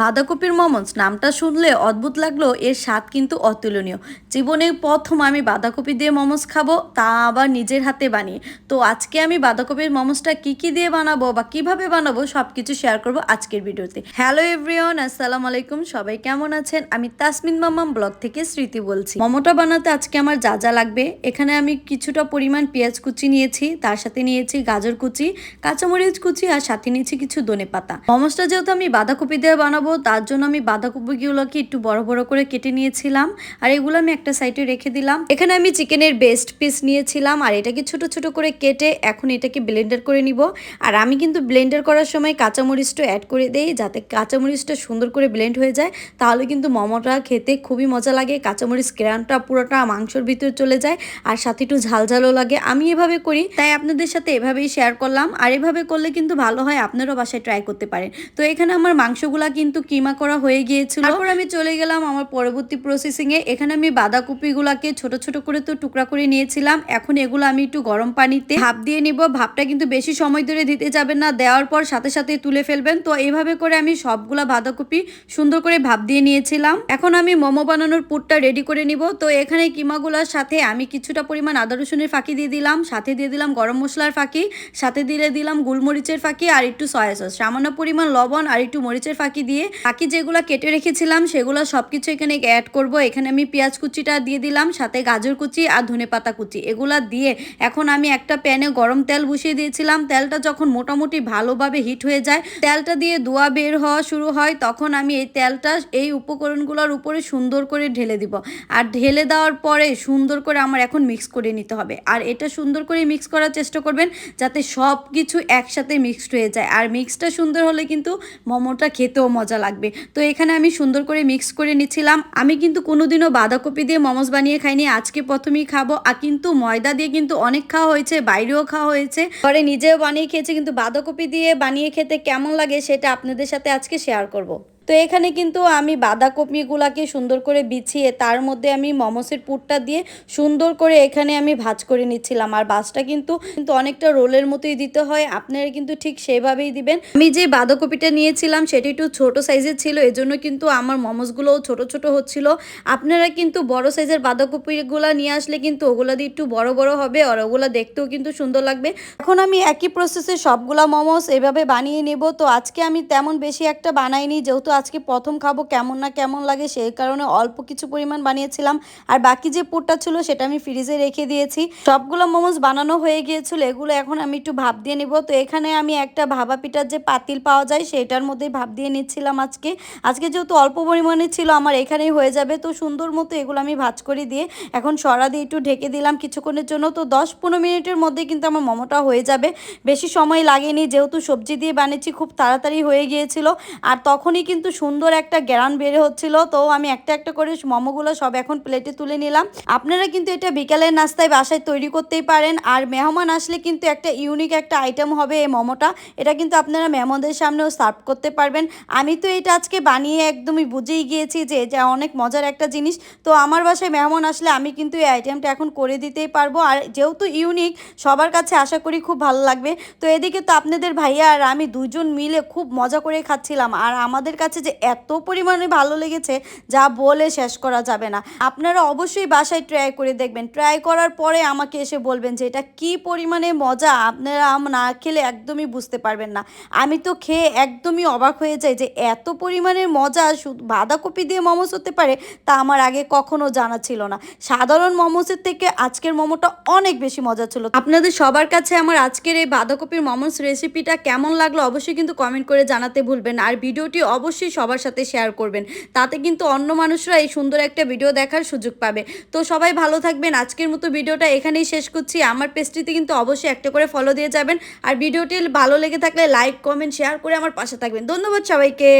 বাঁধাকপির মোমোস নামটা শুনলে অদ্ভুত লাগল, এর স্বাদ কিন্তু অতুলনীয়। জীবনে প্রথম আমি বাঁধাকপি দিয়ে মোমোস খাব, তা আবার নিজের হাতে বানিয়ে। তো আজকে আমি বাঁধাকপির মোমোসটা কি কি দিয়ে বানাবো বা কীভাবে বানাবো সব কিছু শেয়ার করব আজকের ভিডিওতে। হ্যালো এভরিওয়ান, আসসালামু আলাইকুম, সবাই কেমন আছেন? আমি তাসমিন মামাম ব্লগ থেকে স্মৃতি বলছি। মোমোটা বানাতে আজকে আমার যা যা লাগবে, এখানে আমি কিছুটা পরিমাণ পেঁয়াজ কুচি নিয়েছি, তার সাথে নিয়েছি গাজর কুচি, কাঁচামরিচ কুচি, আর সাথে নিয়েছি কিছু ধনে পাতা মোমোসটা যেহেতু আমি বাঁধাকপি দিয়ে বানাবো তার জন্য আমি বাঁধাকপিগুলোকে একটু বড় বড় করে কেটে নিয়েছিলাম, আর এগুলো আমি একটা সাইডে রেখে দিলাম। এখানে আমি চিকেনের বেস্ট পিস নিয়েছিলাম, আর এটাকে ছোট ছোট করে কেটে এখন এটাকে ব্লেন্ডার করে নিব। আর আমি কিন্তু ব্লেন্ডার করার সময় কাঁচামরিচটা অ্যাড করে দেই, যাতে কাঁচামরিচটা সুন্দর করে ব্লেন্ড হয়ে যায়। তাহলে কিন্তু মোমোটা খেতে খুবই মজা লাগে, কাঁচামরিচ গ্রানটা, পুরোটা মাংসর ভিতরে চলে যায়, আর সাথে একটু ঝালঝালও লাগে। আমি এভাবে করি, তাই আপনাদের সাথে এভাবেই শেয়ার করলাম। আর এভাবে করলে কিন্তু ভালো হয়, আপনারাও বাসায় ট্রাই করতে পারেন। তো এখানে আমার মাংসগুলা কিন্তু কিমা করা হয়ে গিয়েছিল, তারপর আমি চলে গেলাম আমার পরবর্তী প্রসেসিং এ এখানে আমি বাঁধাকপিগুলাকে ছোট ছোট করে তো টুকরা করে নিয়েছিলাম। এখন এগুলো আমি একটু গরম পানিতে ভাপ দিয়ে নিব। ভাপটা কিন্তু বেশি সময় ধরে দিতে যাবেন না, দেওয়ার পর সাথে সাথে তুলে ফেলবেন। তো এইভাবে করে আমি সবগুলা বাঁধাকপি সুন্দর করে ভাপ দিয়ে নিয়েছিলাম। এখন আমি মোমো বানানোর পুরটা রেডি করে নিব। তো এখানে কিমাগুলার সাথে আমি কিছুটা পরিমাণ আদা রসুনের ফাঁকি দিয়ে দিলাম। সাথে দিয়ে দিলাম গরম মশলার ফাঁকি। সাথে দিয়ে দিলাম গোলমরিচের ফাঁকি আর একটু সয়া সস সামান্য পরিমাণ লবণ আর একটু মরিচের ফাঁকি দিয়ে বাকি যেগুলো কেটে রেখেছিলাম, সেগুলো সব কিছু এখানে অ্যাড করব। এখানে আমি পেঁয়াজ কুচিটা দিয়ে দিলাম, সাথে গাজর কুচি আর ধনে পাতা কুচি। এগুলা দিয়ে এখন আমি একটা প্যানে গরম তেল বসিয়ে দিয়েছিলাম। তেলটা যখন মোটামুটি ভালোভাবে হিট হয়ে যায়, তেলটা দিয়ে ধোয়া বের হওয়া শুরু হয়, তখন আমি এই তেলটা এই উপকরণগুলোর উপরে সুন্দর করে ঢেলে দিব। আর ঢেলে দেওয়ার পরে সুন্দর করে আমার এখন মিক্স করে নিতে হবে। আর এটা সুন্দর করে মিক্স করার চেষ্টা করবেন, যাতে সব কিছু একসাথে মিক্সড হয়ে যায়। আর মিক্সটা সুন্দর হলে কিন্তু মোমোটা খেতেও মজা লাগবে। তো এখানে আমি সুন্দর করে মিক্স করে নিচ্ছিলাম। আমি কিন্তু কোনোদিনও বাঁধাকপি দিয়ে মোমোস বানিয়ে খাইনি। আজকে প্রথমেই খাব। আর কিন্তু ময়দা দিয়ে কিন্তু অনেক খাওয়া হয়েছে, বাইরেও খাওয়া হয়েছে। ঘরে নিজেও বানিয়ে খেয়েছে, কিন্তু বাঁধাকপি দিয়ে বানিয়ে খেতে কেমন লাগে সেটা আপনাদের সাথে আজকে শেয়ার করব। তো এখানে কিন্তু আমি বাঁধাকপিগুলাকে সুন্দর করে বিছিয়ে তার মধ্যে আমি মমসের পুরটা দিয়ে সুন্দর করে এখানে আমি ভাজ করে নিচ্ছিলাম। আর ভাজটা কিন্তু কিন্তু অনেকটা রোলের মতোই দিতে হয়। আপনারা কিন্তু ঠিক সেভাবেই দিবেন। আমি যে বাঁধাকপিটা নিয়েছিলাম সেটি একটু ছোট সাইজের ছিল, এজন্য কিন্তু আমার মমসগুলোও ছোট ছোট হচ্ছিল। আপনারা কিন্তু বড় সাইজের বাঁধাকপিগুলো নিয়ে আসলে কিন্তু ওগুলা দিয়ে একটু বড় বড় হবে আর ওগুলা দেখতেও কিন্তু সুন্দর লাগবে। এখন আমি একই প্রসেসে সবগুলা মোমোস এভাবে বানিয়ে নেব। তো আজকে আমি তেমন বেশি একটা বানাইনি, যেহেতু আজকে প্রথম খাব, কেমন না কেমন লাগে সেই কারণে অল্প কিছু পরিমাণ বানিয়েছিলাম। আর বাকি যে পুরটা ছিল সেটা আমি ফ্রিজে রেখে দিয়েছি। সবগুলো মোমোস বানানো হয়ে গিয়েছিল, এগুলো এখন আমি একটু ভাব দিয়ে নিব। তো এখানে আমি একটা ভাবা পিঠার যে পাতিল পাওয়া যায়, সেটার মধ্যে ভাব দিয়ে নিচ্ছিলাম আজকে। আজকে যেহেতু অল্প পরিমাণে ছিল, আমার এখানেই হয়ে যাবে। তো সুন্দর মতো এগুলো আমি ভাজ করে দিয়ে এখন সরা দিয়ে একটু ঢেকে দিলাম কিছুক্ষণের জন্য। তো দশ পনেরো মিনিটের মধ্যে কিন্তু আমার মোমোটা হয়ে যাবে। বেশি সময় লাগেনি, যেহেতু সবজি দিয়ে বানিয়েছি, খুব তাড়াতাড়ি হয়ে গিয়েছিল। আর তখনই কিন্তু সুন্দর একটা গ্যারান বের হচ্ছিল। তো আমি একটা একটা করে মোমোগুলো সব এখন প্লেটে তুলে নিলাম। আপনারা কিন্তু এটা বিকালের নাস্তায় বাসায় তৈরি করতেই পারেন। আর মেহমান আসলে কিন্তু একটা ইউনিক একটা আইটেম হবে এই মোমোটা। এটা কিন্তু আপনারা মেহমানদের সামনেও সার্ভ করতে পারবেন। আমি তো এটা আজকে বানিয়ে একদমই বুঝেই গিয়েছি যে এটা অনেক মজার একটা জিনিস। তো আমার বাসায় মেহমান আসলে আমি কিন্তু এই আইটেমটা এখন করে দিতেই পারব। আর যেহেতু ইউনিক সবার কাছে আশা করি খুব ভালো লাগবে। তো এদিকে তো আপনাদের ভাইয়া আর আমি দুজন মিলে খুব মজা করে খাচ্ছিলাম। আর আমাদের কাছে যে এত পরিমাণে ভালো লেগেছে, যা বলে শেষ করা যাবে না। আপনারা অবশ্যই বাসায় ট্রাই করে দেখবেন। ট্রাই করার পরে আমাকে এসে বলবেন যে এটা কি পরিমাণে মজা, আপনারা না খেলে একদমই বুঝতে পারবেন না। আমি তো খেয়ে একদমই অবাক হয়ে যাই যে এত পরিমাণের মজা শুধু, বাঁধাকপি দিয়ে মোমোস হতে পারে তা আমার আগে কখনো জানা ছিল না। সাধারণ মোমোসের থেকে আজকের মোমোটা অনেক বেশি মজা ছিল। আপনাদের সবার কাছে আমার আজকের এই বাঁধাকপির মোমোস রেসিপিটা কেমন লাগল অবশ্যই কিন্তু কমেন্ট করে জানাতে ভুলবেন আর ভিডিওটি অবশ্যই সবার সাথে শেয়ার করবেন। তাতে কিন্তু অন্য মানুষরা এই সুন্দর একটা ভিডিও দেখার সুযোগ পাবে। তো সবাই ভালো থাকবেন। আজকের মতো ভিডিওটা এখানেই শেষ করছি। আমার পেজটিতে কিন্তু অবশ্যই একটা করে ফলো দিয়ে যাবেন। আর ভিডিওটি ভালো লেগে থাকলে লাইক কমেন্ট শেয়ার করে আমার পাশে থাকবেন। ধন্যবাদ সবাইকে।